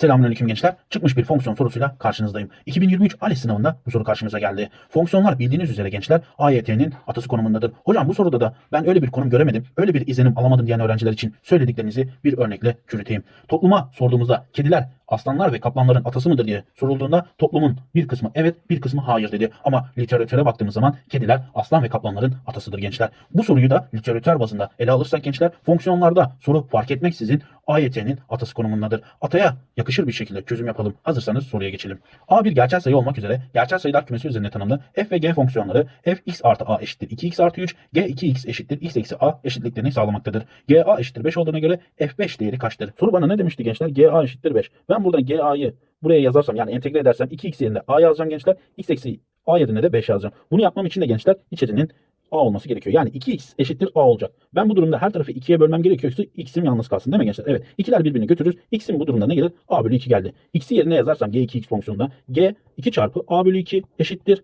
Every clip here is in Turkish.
Selamünaleyküm gençler. Çıkmış bir fonksiyon sorusuyla karşınızdayım. 2023 ALES sınavında bu soru karşımıza geldi. Fonksiyonlar bildiğiniz üzere gençler AYT'nin atası konumundadır. Hocam bu soruda da ben öyle bir konum göremedim, öyle bir izlenim alamadım diyen öğrenciler için söylediklerinizi bir örnekle çürüteyim. Topluma sorduğumuzda kediler aslanlar ve kaplanların atası mıdır diye sorulduğunda toplumun bir kısmı evet bir kısmı hayır dedi. Ama literatüre baktığımız zaman kediler aslan ve kaplanların atasıdır gençler. Bu soruyu da literatür bazında ele alırsak gençler fonksiyonlarda soru fark etmeksizin AYT'nin atası konumundadır. Ataya yakışır bir şekilde çözüm yapalım. Hazırsanız soruya geçelim. A bir gerçel sayı olmak üzere gerçel sayılar kümesi üzerine tanımlı f ve g fonksiyonları f x artı a eşittir 2x artı 3, g 2x eşittir x eksi a eşitliklerini sağlamaktadır. g a eşittir 5 olduğuna göre f5 değeri kaçtır? Soru bana ne demişti gençler? g a eşittir 5. Ben buradan g a'yı buraya yazarsam yani entegre edersem 2x yerine a yazacağım gençler. x eksi a yerine de 5 yazacağım. Bunu yapmam için de gençler içerinin a olması gerekiyor. Yani 2x eşittir a olacak. Ben bu durumda her tarafı 2'ye bölmem gerekiyorsa x'im yalnız kalsın değil mi gençler? Evet. İkiler birbirini götürür. x'im bu durumda ne gelir? a bölü 2 geldi. x'i yerine yazarsam g2x fonksiyonunda g 2 çarpı a bölü 2 eşittir.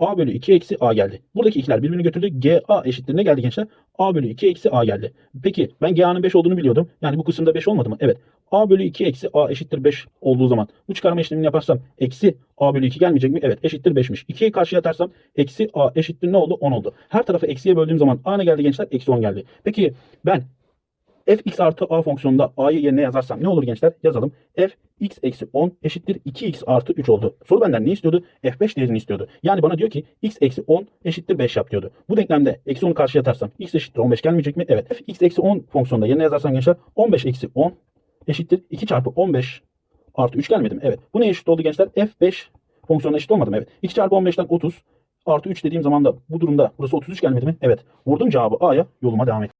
A bölü 2 eksi a geldi. Buradaki ikiler birbirini götürdü. g a eşittir ne geldi gençler? a bölü 2 eksi a geldi. Peki ben g a'nın 5 olduğunu biliyordum. Yani bu kısımda 5 olmadı mı? Evet. a bölü 2 eksi a eşittir 5 olduğu zaman bu çıkarma işlemini yaparsam eksi a bölü 2 gelmeyecek mi? Evet eşittir 5'miş. 2'yi karşıya atarsam eksi a eşittir ne oldu? 10 oldu. Her tarafı eksiye böldüğüm zaman a ne geldi gençler? Eksi 10 geldi. Peki ben fx artı a fonksiyonunda a'yı yerine yazarsam ne olur gençler? Yazalım. f x eksi 10 eşittir 2x artı 3 oldu. Soru benden ne istiyordu? f5 değerini istiyordu. Yani bana diyor ki x eksi 10 eşittir 5 yap diyordu. Bu denklemde eksi 10'u karşıya atarsam x eşittir 15 gelmeyecek mi? Evet. f x eksi 10 fonksiyonunda yerine yazarsam gençler 15 eksi 10 eşittir 2 çarpı 15 artı 3 gelmedi mi? Evet. Bu ne eşit oldu gençler? f5 fonksiyonuna eşit olmadı mı? Evet. 2 çarpı 15'ten 30 artı 3 dediğim zaman da bu durumda burası 33 gelmedi mi? Evet. Vurdum cevabı A'ya yoluma devam et.